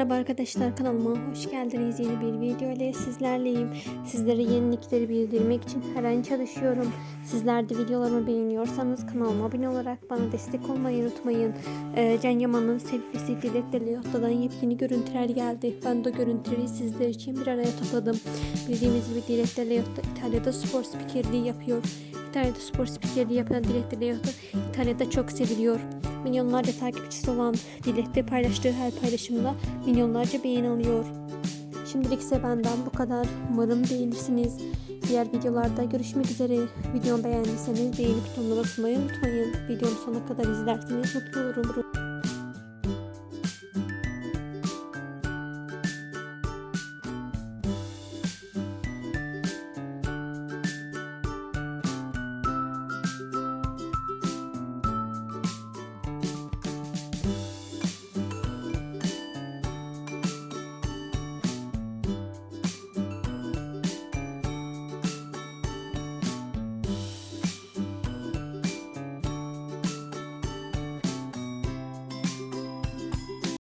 Merhaba arkadaşlar kanalıma hoş geldiniz. Yeni bir video ile sizlerleyim. Sizlere yenilikleri bildirmek için her an çalışıyorum. Sizler de videolarımı beğeniyorsanız kanalıma abone olarak bana destek olmayı unutmayın. Ee, Can Yaman'ın sevgilisi Dilek Deliotta'dan yepyeni görüntüler geldi. Ben de görüntüleri sizler için bir araya topladım. Bildiğimiz gibi Deliotta İtalya'da spor spikerliği yapıyor. İtalya'da spor spikerliği Dilek Deliotta İtalya'da çok seviliyor. Milyonlarca takipçisi olan Dilek'te paylaştığı her paylaşımda milyonlarca beğeni alıyor. Şimdilik ise benden bu kadar. Umarım beğenirsiniz. Diğer videolarda görüşmek üzere. Videomu beğendiyseniz beğeni butonuna basmayı unutmayın. Videomu sonuna kadar izlerseniz mutlu olurum.